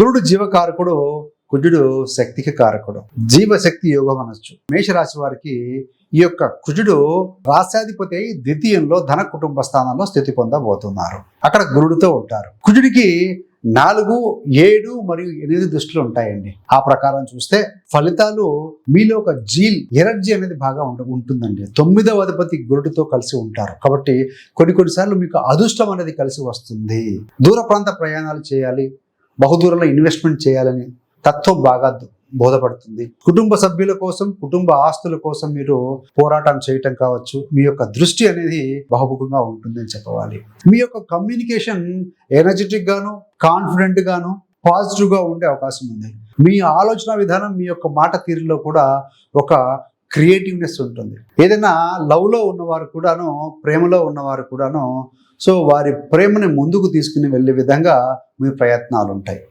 గురుడు జీవకారకుడు కుజుడు శక్తికి కారకుడు. జీవశక్తి యోగం అనొచ్చు. మేషరాశి వారికి ఈ యొక్క కుజుడు రాశాధిపతి అయి ద్వితీయంలో ధన కుటుంబ స్థానంలో స్థితి పొందబోతున్నారు. అక్కడ గురుడితో ఉంటారు. కుజుడికి నాలుగు ఏడు మరియు ఎనిమిది దృష్టిలు ఉంటాయండి. ఆ ప్రకారం చూస్తే ఫలితాలు మీలో ఒక జీల్ ఎనర్జీ అనేది బాగా ఉంటుందండి. తొమ్మిదవ అధిపతి గురుడితో కలిసి ఉంటారు. కాబట్టి కొన్ని కొన్నిసార్లు మీకు అదృష్టం అనేది కలిసి వస్తుంది. దూర ప్రాంత ప్రయాణాలు చేయాలి. బహుదూరంలో ఇన్వెస్ట్మెంట్ చేయాలని తత్వం బాగా బోధపడుతుంది. కుటుంబ సభ్యుల కోసం కుటుంబ ఆస్తుల కోసం మీరు పోరాటం చేయటం కావచ్చు. మీ యొక్క దృష్టి అనేది బహుముఖంగా ఉంటుందని చెప్పవాలి. మీ యొక్క కమ్యూనికేషన్ ఎనర్జెటిక్ గాను కాన్ఫిడెంట్ గాను పాజిటివ్గా ఉండే అవకాశం ఉంది. మీ ఆలోచన విధానం మీ యొక్క మాట తీరులో కూడా ఒక క్రియేటివ్నెస్ ఉంటుంది. ఏదైనా లవ్లో ఉన్నవారు కూడాను ప్రేమలో ఉన్నవారు కూడాను సో వారి ప్రేమని ముందుకు తీసుకుని వెళ్ళే విధంగా మీ ప్రయత్నాలు ఉంటాయి